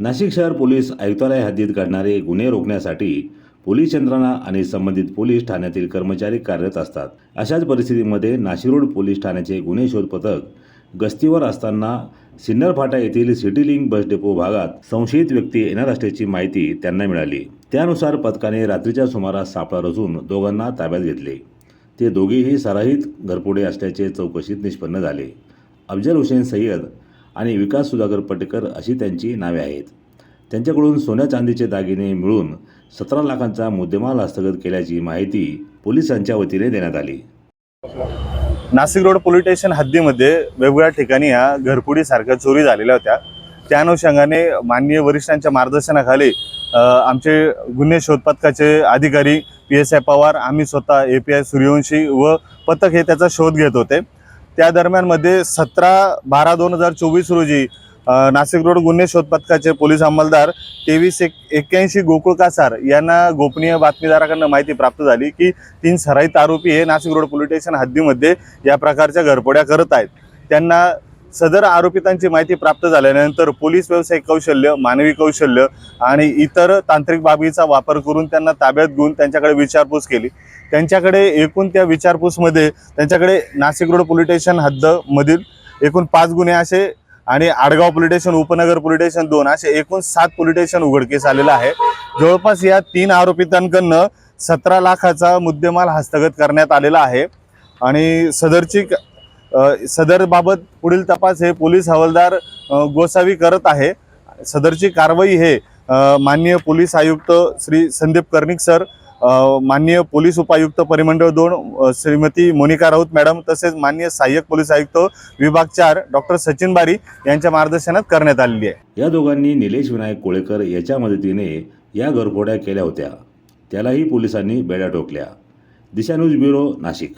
नाशिक शहर पोलीस आयुक्तालय हद्दीत घडणारे गुन्हे रोखण्यासाठी पोलीस यंत्रणा आणि संबंधित पोलीस ठाण्यातील कर्मचारी कार्यरत असतात. अशाच परिस्थितीमध्ये नाशिक रोड पोलीस ठाण्याचे गुन्हे शोध पथक गस्तीवर असताना सिन्नर फाटा येथील सिटी लिंक बस डेपो भागात संशयित व्यक्ती येणार असल्याची माहिती त्यांना मिळाली. त्यानुसार पथकाने रात्रीच्या सुमारास सापळा रचून दोघांना ताब्यात घेतले. ते दोघेही सराहित घरपुडे असल्याचे चौकशीत निष्पन्न झाले. अफजल हुसेन सय्यद आणि विकास सुधाकर पटेकर अशी त्यांची नावे आहेत. त्यांच्याकडून सोन्या चांदीचे दागिने मिळून सतरा लाखांचा मुद्देमाल हस्तगत केल्याची माहिती पोलिसांच्या वतीने देण्यात आली. नाशिक रोड पोलीस स्टेशन हद्दीमध्ये वेगवेगळ्या ठिकाणी ह्या घरपुडीसारख्या चोरी झालेल्या होत्या. त्या अनुषंगाने माननीय वरिष्ठांच्या मार्गदर्शनाखाली आमचे गुन्हे शोध पथकाचे अधिकारी पी एस आय पवार आम्ही स्वतः ए पी आय सूर्यवंशी व पथक हे त्याचा शोध घेत होते. त्या दरम्यानमध्ये सतरा बारा दोन हजार चोवीस रोजी नाशिक रोड गुन्हे शोध पथकाचे पोलीस अंमलदार तेवीस एक एक्क्याऐंशी गोकुळ कासार यांना गोपनीय बातमीदाराकडनं माहिती प्राप्त झाली की तीन सराईत आरोपी हे नाशिक रोड पोलीस स्टेशन हद्दीमध्ये या प्रकारच्या घरपोड्या करत आहेत. त्यांना सदर आरोपितांची माहिती प्राप्त झाल्यानंतर पोलीस व्यावसायिक कौशल्य मानवी कौशल्य आणि इतर तांत्रिक बाबीचा वापर करून त्यांना ताब्यात घेऊन त्यांच्याकडे विचारपूस केली. त्यांच्याकडे एकूण त्या विचारपूसमध्ये त्यांच्याकडे नाशिक रोड पोलीस स्टेशन हद्दमधील एकूण पाच गुन्हे असे आणि Adgaon police station Upnagar police station दोन असे एकूण सात पोलीस स्टेशन उघडकीस आलेलं आहे. जवळपास या तीन आरोपितांकडनं सतरा लाखाचा मुद्देमाल हस्तगत करण्यात आलेला आहे. आणि सदरची सदरबाबत पुढील तपास हे पोलीस हवालदार गोसावी करत आहे. सदरची कारवाई हे माननीय पोलीस आयुक्त श्री संदीप कर्णिक सर माननीय पोलीस उपायुक्त परिमंडळ दोन श्रीमती मोनिका राऊत मॅडम तसेच माननीय सहाय्यक पोलीस आयुक्त विभाग चार डॉक्टर सचिन बारी यांच्या मार्गदर्शनात करण्यात आलेली आहे. या दोघांनी निलेश विनायक कोळेकर याच्या मदतीने या घरफोड्या केल्या होत्या. त्यालाही पोलिसांनी बेड्या ठोकल्या. Disha news bureau Nashik.